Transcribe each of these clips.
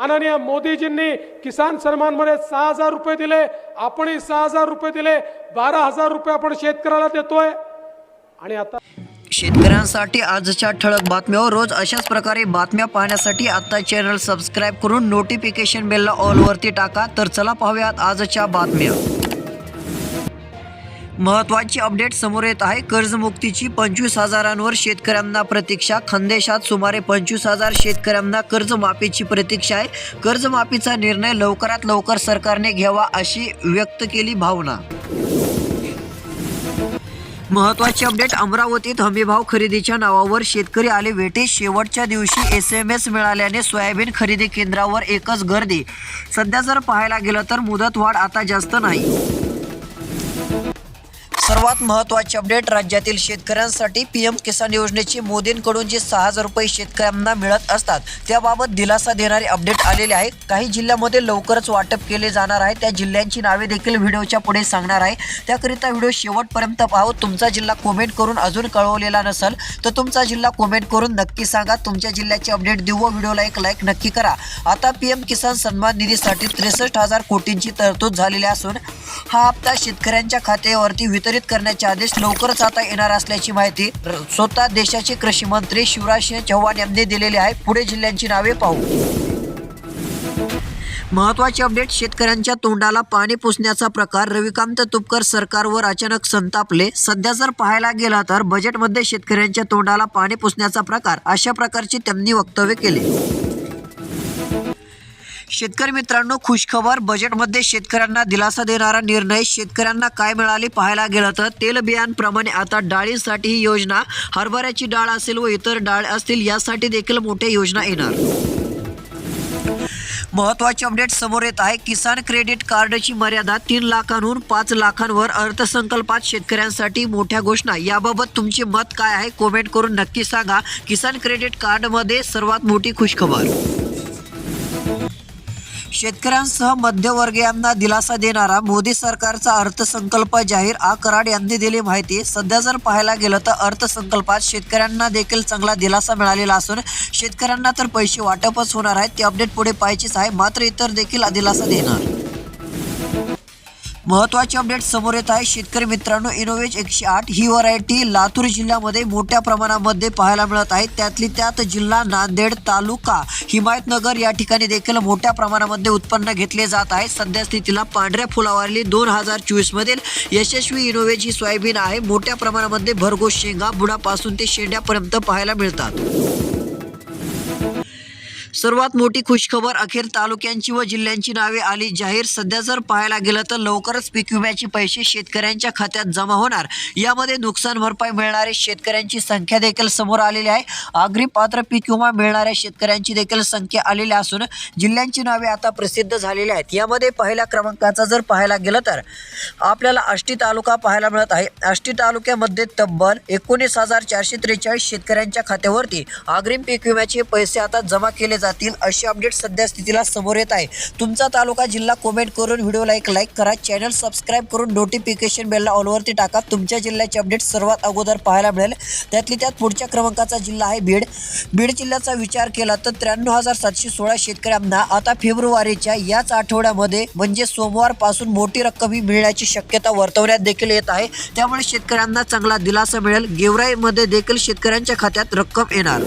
माननीय मोदीजींनी किसान सन्मानमध्ये सहा हजार रुपये दिले आपणही सहा हजार रुपये दिले बारा हजार रुपये आपण शेतकऱ्याला देतोय. आणि आता शेतकऱ्यांसाठी आजच्या ठळक बातम्या रोज अशाच प्रकारे बातम्या पाहण्यासाठी आता चॅनल सबस्क्राईब करून नोटिफिकेशन बेलला ऑलवरती टाका. तर चला पाहूयात आजच्या बातम्या. महत्वाची अपडेट समोर येत आहे. कर्जमुक्तीची पंचवीस हजारांवर शेतकऱ्यांना प्रतीक्षा. खानदेशात सुमारे पंचवीस हजार शेतकऱ्यांना कर्जमाफीची प्रतीक्षा आहे. कर्जमाफीचा निर्णय लवकरात लवकर सरकारने घ्यावा अशी व्यक्त केली भावना. महत्वाची अपडेट अमरावतीत हमीभाव खरेदीच्या नावावर शेतकरी आले वेटे शेवटच्या दिवशी एस एम एस मिळाल्याने सोयाबीन खरेदी केंद्रावर एकच गर्दी. सध्या जर पाहायला गेलं तर मुदतवाढ आता जास्त नाही. सर्वात महत्त्वाचे अपडेट राज्यातील शेतकऱ्यांसाठी पीएम किसान योजनेची मोदींकडून जे सहा हजार रुपये शेतकऱ्यांना मिळत असतात त्याबाबत दिलासा देणारे अपडेट आलेले आहे काही जिल्ह्यामध्ये लवकरच वाटप केले जाणार आहे. त्या जिल्ह्यांची नावे देखील व्हिडिओच्या पुढे सांगणार आहे. त्याकरिता व्हिडिओ शेवटपर्यंत पाहू. तुमचा जिल्हा कमेंट करून अजून कळवलेला नसेल तर तुमचा जिल्हा कमेंट करून नक्की सांगा. तुमच्या जिल्ह्याचे अपडेट देऊ व व्हिडिओला एक लाईक नक्की करा. आता पीएम किसान सन्मान निधीसाठी त्रेसष्ट हजार कोटींची तरतूद झालेली असून हा हप्ता शेतकऱ्यांच्या खात्यावरती वितरित करण्याचे आदेश लवकरच आता येणार असल्याची माहिती स्वतः देशाचे कृषी मंत्री शिवराज सिंह चौहान यांनी दिलेली आहे. पुढे जिल्ह्यांची नावे पाहू. महत्त्वाचे अपडेट शेतकऱ्यांच्या तोंडाला पाणी पुसण्याचा प्रकार. रविकांत तुपकर सरकारवर अचानक संतापले. सध्या जर पाहायला गेला तर बजेटमध्ये शेतकऱ्यांच्या तोंडाला पाणी पुसण्याचा प्रकार. अशा प्रकारचे त्यांनी वक्तव्य केले. शेतकरी मित्रांनो खुशखबर. बजेटमध्ये शेतकऱ्यांना दिलासा देणारा निर्णय शेतकऱ्यांना काय मिळाले पाहायला गेलं तर तेलबियांप्रमाणे आता डाळींसाठी ही योजना हरभऱ्याची डाळ असेल व इतर डाळ असतील यासाठी देखील मोठ्या योजना येणार. महत्त्वाचे अपडेट समोर येत आहे. किसान क्रेडिट कार्डची मर्यादा तीन लाखांहून पाच लाखांवर अर्थसंकल्पात शेतकऱ्यांसाठी मोठ्या घोषणा. याबाबत तुमचे मत काय आहे? कॉमेंट करून नक्की सांगा. किसान क्रेडिट कार्डमध्ये सर्वात मोठी खुशखबर. शेतकऱ्यांसह मध्यवर्गीयांना दिलासा देणारा मोदी सरकारचा अर्थसंकल्प जाहीर आ. कराड यांनी दिली माहिती. सध्या जर पाहायला गेलं तर अर्थसंकल्पात शेतकऱ्यांना देखील चांगला दिलासा मिळालेला असून शेतकऱ्यांना तर पैसे वाटपच होणार आहेत ते अपडेट पुढे पाहायचीच आहे मात्र इतर देखील दिलासा देणार. महत्त्वाचे अपडेट समोर येत आहे. शेतकरी मित्रांनो इनोवेज एकशे आठ ही व्हरायटी लातूर जिल्ह्यामध्ये मोठ्या प्रमाणामध्ये पाहायला मिळत आहे. त्यातली त्यात जिल्हा नांदेड तालुका हिमायतनगर या ठिकाणी देखील मोठ्या प्रमाणामध्ये उत्पन्न घेतले जात आहे. सध्या स्थितीला पांढऱ्या फुलावरली दोन हजार चोवीस मधील यशस्वी इनोवेज ही सोयाबीन आहे. मोठ्या प्रमाणामध्ये भरघोस शेंगा बुडापासून ते शेंड्यापर्यंत पाहायला मिळतात. सर्वात मोठी खुशखबर अखेर तालुक्यांची व जिल्ह्यांची नावे आली. जाहीर सध्या जर पाहायला गेलं तर लवकरच पीक विम्याचे पैसे शेतकऱ्यांच्या खात्यात जमा होणार. यामध्ये नुकसान भरपाई मिळणारे शेतकऱ्यांची संख्या देखील समोर आलेली आहे. आगरी पात्र पीक विमा मिळणाऱ्या शेतकऱ्यांची देखील संख्या आलेली असून जिल्ह्यांची नावे आता प्रसिद्ध झालेली आहेत. यामध्ये पहिल्या क्रमांकाचा जर पाहायला गेलं तर आपल्याला आष्टी तालुका पाहायला मिळत आहे. आष्टी तालुक्यामध्ये तब्बल एकोणीस हजार चारशे त्रेचाळीस शेतकऱ्यांच्या खात्यावरती अग्रिम पीक विम्याचे पैसे आता जमा केले जातील अशी अपडेट सध्या स्थितीला समोर येत आहे. तुमचा तालुका जिल्हा कमेंट करून व्हिडिओला एक लाईक करा. चॅनल सबस्क्राईब करून नोटिफिकेशन बेलला ऑलवरती टाका. तुमच्या जिल्ह्याचे अपडेट सर्वात अगोदर पाहायला मिळेल. त्यातली त्यात पुढच्या क्रमांकाचा जिल्हा आहे बीड. बीड जिल्ह्याचा विचार केला तर त्र्याण्णव हजार सातशे सोळा शेतकऱ्यांना आता फेब्रुवारीच्या याच आठवड्यामध्ये म्हणजे सोमवारपासून मोठी रक्कम ही मिळण्याची शक्यता वर्तवण्यात देखील येत आहे. त्यामुळे शेतकऱ्यांना चांगला दिलासा मिळेल. गेवराईमध्ये देखील शेतकऱ्यांच्या खात्यात रक्कम येणार.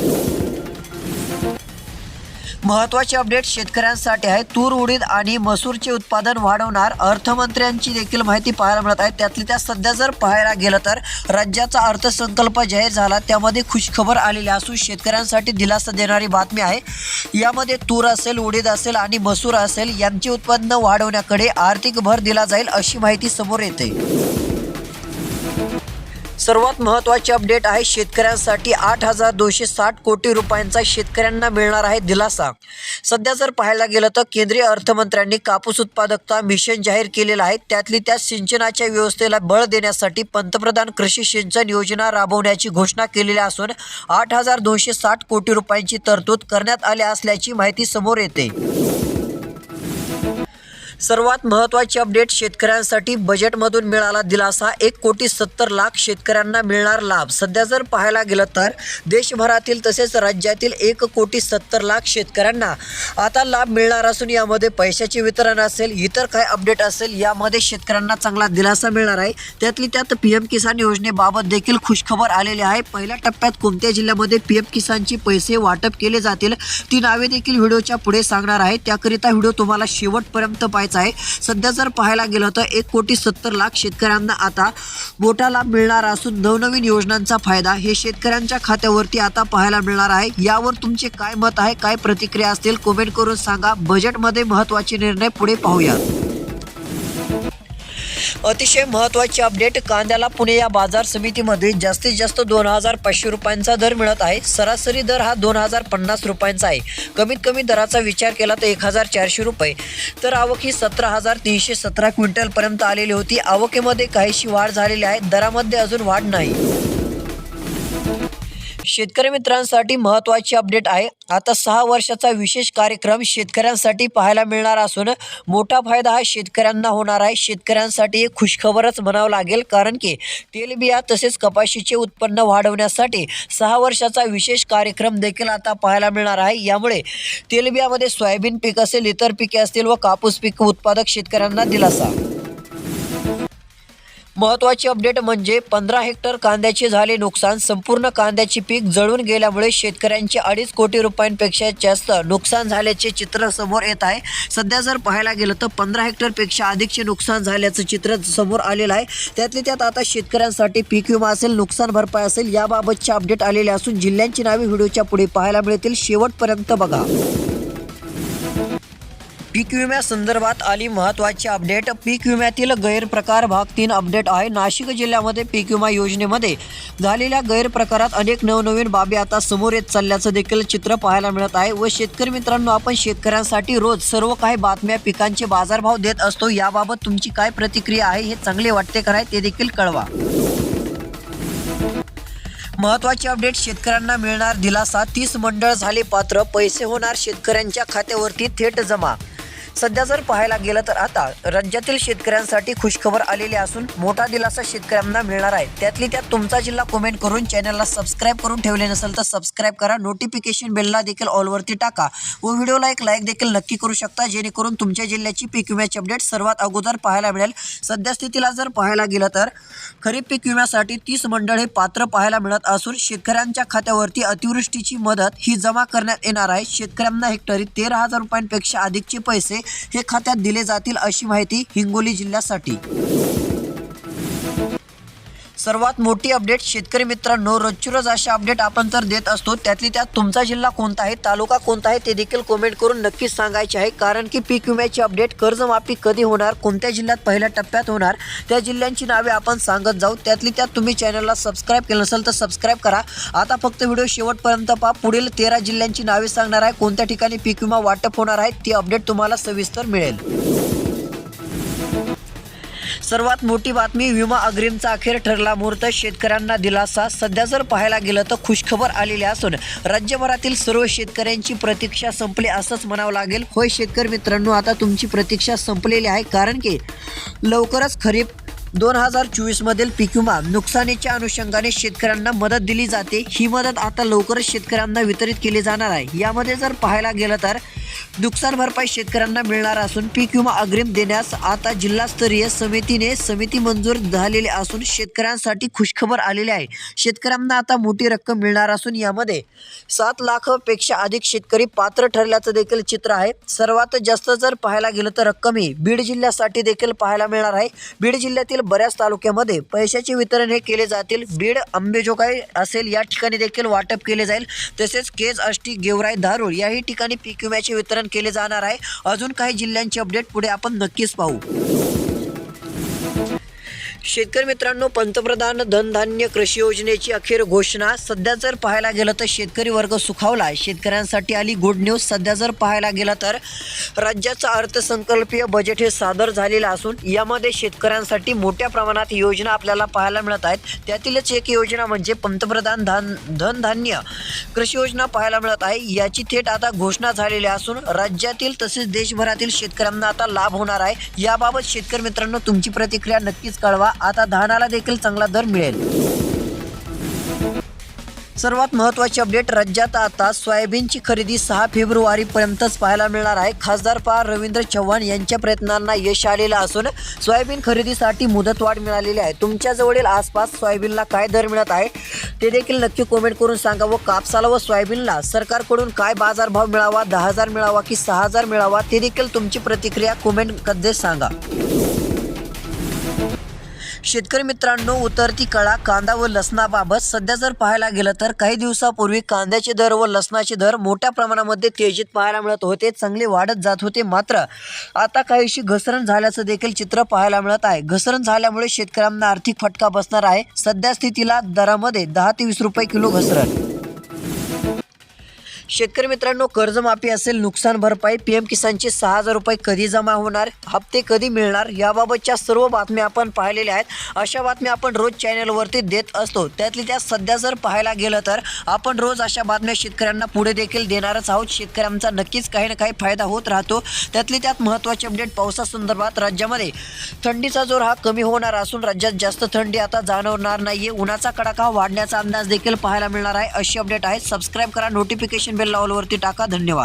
महत्त्वाचे अपडेट शेतकऱ्यांसाठी आहे. तूर उडीद आणि मसूरचे उत्पादन वाढवणार अर्थमंत्र्यांची देखील माहिती पाहायला मिळत आहे. त्यातली त्या सध्या जर पाहायला गेलं तर राज्याचा अर्थसंकल्प जाहीर झाला. त्यामध्ये खुशखबर आलेली असून शेतकऱ्यांसाठी दिलासा देणारी बातमी आहे. यामध्ये तूर असेल उडीद असेल आणि मसूर असेल यांचे उत्पन्न वाढवण्याकडे आर्थिक भर दिला जाईल अशी माहिती समोर येते. सर्वात महत्त्वाचे अपडेट आहे शेतकऱ्यांसाठी आठ हजार दोनशे साठ कोटी रुपयांचा शेतकऱ्यांना मिळणार आहे दिलासा. सध्या जर पाहायला गेलं तर केंद्रीय अर्थमंत्र्यांनी कापूस उत्पादकता मिशन जाहीर केलेलं आहे. त्यातली त्या सिंचनाच्या व्यवस्थेला बळ देण्यासाठी पंतप्रधान कृषी सिंचन योजना राबवण्याची घोषणा केलेली असून आठ हजार दोनशे साठ कोटी रुपयांची तरतूद करण्यात आली असल्याची माहिती समोर येते. सर्वात महत्त्वाची अपडेट शेतकऱ्यांसाठी बजेटमधून मिळाला दिलासा. एक कोटी सत्तर लाख शेतकऱ्यांना मिळणार लाभ. सध्या जर पाहायला गेलं तर देशभरातील तसेच राज्यातील एक कोटी सत्तर लाख शेतकऱ्यांना आता लाभ मिळणार असून यामध्ये पैशाचे वितरण असेल इतर काय अपडेट असेल यामध्ये शेतकऱ्यांना चांगला दिलासा मिळणार आहे. त्यातली त्यात पी एम किसान योजनेबाबत देखील खुशखबर आलेली आहे. पहिल्या टप्प्यात कोणत्या जिल्ह्यामध्ये पी एम किसानचे पैसे वाटप केले जातील ती नावे देखील व्हिडिओच्या पुढे सांगणार आहे. त्याकरिता व्हिडिओ तुम्हाला शेवटपर्यंत पाहायचा आहे. सध्या जर पाहायला गेलं तर एक कोटी सत्तर लाख शेतकऱ्यांना आता मोठा लाभ मिळणार असून नवनवीन योजनांचा फायदा हे शेतकऱ्यांच्या खात्यावरती आता पाहायला मिळणार आहे. यावर तुमचे काय मत आहे? काय प्रतिक्रिया असतील? कमेंट करून सांगा. बजेटमध्ये महत्त्वाचे निर्णय पुढे पाहूया अतिशय महत्त्वाची अपडेट कांद्याला पुणे या बाजार समितीमध्ये जास्तीत जास्त दोन हजार पाचशे रुपयांचा दर मिळत आहे. सरासरी दर हा दोन हजार पन्नास रुपयांचा आहे. कमीत कमी दराचा विचार केला तर एक हजार चारशे रुपये. तर आवक ही सतरा हजार तीनशे सतरा क्विंटलपर्यंत आलेली होती. आवकेमध्ये काहीशी वाढ झालेली आहे. दरामध्ये अजून वाढ नाही. शेतकरी मित्रांसाठी महत्त्वाची अपडेट आहे. आता सहा वर्षाचा विशेष कार्यक्रम शेतकऱ्यांसाठी पाहायला मिळणार असून मोठा फायदा हा शेतकऱ्यांना होणार आहे. शेतकऱ्यांसाठी एक खुशखबरच म्हणावं लागेल कारण की तेलबिया तसेच कपाशीचे उत्पन्न वाढवण्यासाठी सहा वर्षाचा विशेष कार्यक्रम देखील आता पाहायला मिळणार आहे. यामुळे तेलबियामध्ये सोयाबीन पीक असेल इतर पिके असतील व कापूस पीक उत्पादक शेतकऱ्यांना दिलासा. महत्त्वाची अपडेट म्हणजे पंधरा हेक्टर कांद्याचे झाले नुकसान संपूर्ण कांद्याचे पीक जळून गेल्यामुळे शेतकऱ्यांचे अडीच कोटी रुपयांपेक्षा जास्त नुकसान झाल्याचे चित्र समोर येत आहे. सध्या जर पाहायला गेलं तर पंधरा हेक्टरपेक्षा अधिकचे नुकसान झाल्याचं चित्र समोर आलेलं आहे. त्यातले त्यात आता शेतकऱ्यांसाठी पीक विमा असेल नुकसान भरपाई असेल याबाबतचे अपडेट आलेले असून जिल्ह्यांची नावे व्हिडिओच्या पुढे पाहायला मिळतील. शेवटपर्यंत बघा. पीक विम्यासंदर्भात आली महत्त्वाची अपडेट. पीक विम्यातील गैरप्रकार भाग तीन अपडेट आहे. नाशिक जिल्ह्यामध्ये पीक विमा योजनेमध्ये झालेल्या गैरप्रकारात अनेक नवनवीन बाबी आता समोर येत चालल्याचं देखील चित्र पाहायला मिळत आहे. व शेतकरी मित्रांनो आपण शेतकऱ्यांसाठी रोज सर्व काही बातम्या पिकांचे बाजारभाव देत असतो. याबाबत तुमची काय प्रतिक्रिया आहे हे चांगले वाटते का ते देखील कळवा. महत्वाची अपडेट शेतकऱ्यांना मिळणार दिलासा. तीस मंडळ झाले पात्र. पैसे होणार शेतकऱ्यांच्या खात्यावरती थेट जमा. सध्या जर पाहायला गेलं तर आता राज्यातील शेतकऱ्यांसाठी खुशखबर आलेली असून मोठा दिलासा शेतकऱ्यांना मिळणार आहे. त्यातली त्यात तुमचा जिल्हा कमेंट करून चॅनलला सबस्क्राईब करून ठेवले नसेल तर सबस्क्राईब करा. नोटिफिकेशन बेलला देखील ऑलवरती टाका. व व्हिडिओला एक लाईक देखील नक्की करू शकता. जेणेकरून तुमच्या जिल्ह्याची पीक विम्याची अपडेट सर्वात अगोदर पाहायला मिळेल. सध्या स्थितीला जर पाहायला गेलं तर खरीप पीक विम्यासाठी तीस मंडळ हे पात्र पाहायला मिळत असून शेतकऱ्यांच्या खात्यावरती अतिवृष्टीची मदत ही जमा करण्यात येणार आहे. शेतकऱ्यांना हेक्टरी तेरा हजार रुपयांपेक्षा अधिकचे पैसे हे खात्यात दिले जातील अशी माहिती हिंगोली जिल्ह्यासाठी. सर्वात मोठी अपडेट शेतकरी मित्रांनो रोजची रोज अशा अपडेट आपण तर देत असतो. त्यातली त्यात तुमचा जिल्हा कोणता आहे तालुका कोणता आहे ते देखील कमेंट करून नक्कीच सांगायचे आहे. कारण की पीक विम्याची अपडेट कर्जमाफी कधी होणार कोणत्या जिल्ह्यात पहिल्या टप्प्यात होणार त्या जिल्ह्यांची नावे आपण सांगत जाऊ. त्यातली त्यात तुम्ही चॅनलला सबस्क्राईब केलं नसेल तर सबस्क्राईब करा. आता फक्त व्हिडिओ शेवटपर्यंत पहा. पुढील तेरा जिल्ह्यांची नावे सांगणार आहे. कोणत्या ठिकाणी पीक विमा वाटप होणार आहे ती अपडेट तुम्हाला सविस्तर मिळेल. सर्वात मोठी बातमी विमा अग्रिमचा अखेर ठरला मुहूर्त. शेतकऱ्यांना दिलासा. सध्या जर पाहायला गेलं तर खुशखबर आलेली असून राज्यभरातील सर्व शेतकऱ्यांची प्रतीक्षा संपली असंच म्हणावं लागेल. होय शेतकरी मित्रांनो आता तुमची प्रतीक्षा संपलेली आहे. कारण की लवकरच खरीप दोन हजार चोवीसमधील पीक विमा नुकसानीच्या अनुषंगाने शेतकऱ्यांना मदत दिली जाते. ही मदत आता लवकरच शेतकऱ्यांना वितरित केली जाणार आहे. यामध्ये जर पाहायला गेलं तर नुकसान भरपाई शेतकऱ्यांना मिळणार असून पीक विमा अग्रिम देण्यास आता जिल्हास्तरीय समितीने समिती मंजूर झालेली असून शेतकऱ्यांसाठी खुशखबर आलेली आहे. शेतकऱ्यांना आता मोठी रक्कम मिळणार असून यामध्ये सात लाखपेक्षा अधिक शेतकरी पात्र ठरल्याचं देखील चित्र आहे. सर्वात जास्त जर पाहायला गेलं तर रक्कम ही बीड जिल्ह्यासाठी देखील पाहायला मिळणार आहे. बीड जिल्ह्यातील बऱ्याच तालुक्यामध्ये पैशाचे वितरण हे केले जातील. बीड अंबेजोगाई असेल या ठिकाणी देखील वाटप केले जाईल. तसेच केज आष्टी गेवराई धारूळ याही ठिकाणी पीक विम्याचे वितरण केले जाणार आहे. अजून काही जिल्ह्यांची अपडेट पुढे आपण नक्कीच पाहू. शेतकरी मित्रांनो पंतप्रधान धनधान्य कृषी योजनेची अखेर घोषणा. सध्या जर पाहायला गेलं तर शेतकरी वर्ग सुखावला आहे. शेतकऱ्यांसाठी आली गुड न्यूज सध्या जर पाहायला गेलं तर राज्याचं अर्थसंकल्पीय बजेट हे सादर झालेलं असून यामध्ये शेतकऱ्यांसाठी मोठ्या प्रमाणात योजना आपल्याला पाहायला मिळत आहेत. त्यातीलच एक योजना म्हणजे पंतप्रधान धान धनधान्य कृषी योजना पाहायला मिळत आहे. याची थेट आता घोषणा झालेली असून राज्यातील तसेच देशभरातील शेतकऱ्यांना आता लाभ होणार आहे. याबाबत शेतकरी मित्रांनो तुमची प्रतिक्रिया नक्कीच कळवा. आता धानाला देखील चांगला दर मिळेल. सर्वात महत्त्वाची अपडेट राज्यात आता सोयाबीनची खरेदी सहा फेब्रुवारीपर्यंतच पाहायला मिळणार आहे. खासदार पा. रवींद्र चव्हाण यांच्या प्रयत्नांना यश आलेलं असून सोयाबीन खरेदीसाठी मुदतवाढ मिळालेली आहे. तुमच्या जवळील आसपास सोयाबीनला काय दर मिळत आहे ते देखील नक्की कमेंट करून सांगा व कापसाला व सोयाबीनला सरकारकडून काय बाजारभाव मिळावा दहा हजार मिळावा की सहा हजार मिळावा ते देखील तुमची प्रतिक्रिया कमेंटमध्ये सांगा. शेतकरी मित्रांनो उतरती कळा कांदा व लसणाबाबत सध्या जर पाहायला गेलं तर काही दिवसापूर्वी कांद्याचे दर व लसणाचे दर मोठ्या प्रमाणामध्ये तेजीत पाहायला मिळत होते चांगले वाढत जात होते. मात्र आता काहीशी घसरण झाल्याचं देखील चित्र पाहायला मिळत आहे. घसरण झाल्यामुळे शेतकऱ्यांना आर्थिक फटका बसणार आहे. सध्या स्थितीला दरामध्ये दहा ते वीस रुपये किलो घसरण. शेतकरी मित्रांनो कर्जमाफी असेल नुकसान भरपाई पी एम किसानचे सहा हजार रुपये कधी जमा होणार हप्ते कधी मिळणार याबाबतच्या सर्व बातम्या आपण पाहिलेल्या आहेत. अशा बातम्या आपण रोज चॅनलवरती देत असतो. त्यातली त्या सध्या जर पाहायला गेलं तर आपण रोज अशा बातम्या शेतकऱ्यांना पुढे देखील देणारच आहोत. शेतकऱ्यांचा नक्कीच काही ना काही फायदा होत राहतो. त्यातली त्यात महत्त्वाचे अपडेट पावसासंदर्भात राज्यामध्ये. थंडीचा जोर हा कमी होणार असून राज्यात जास्त थंडी आता जाणवणार नाहीये. उन्हाचा कडाका वाढण्याचा अंदाज देखील पाहायला मिळणार आहे. अशी अपडेट आहे सबस्क्राईब करा. नोटिफिकेशन बेल लावलवरती टाका. धन्यवाद.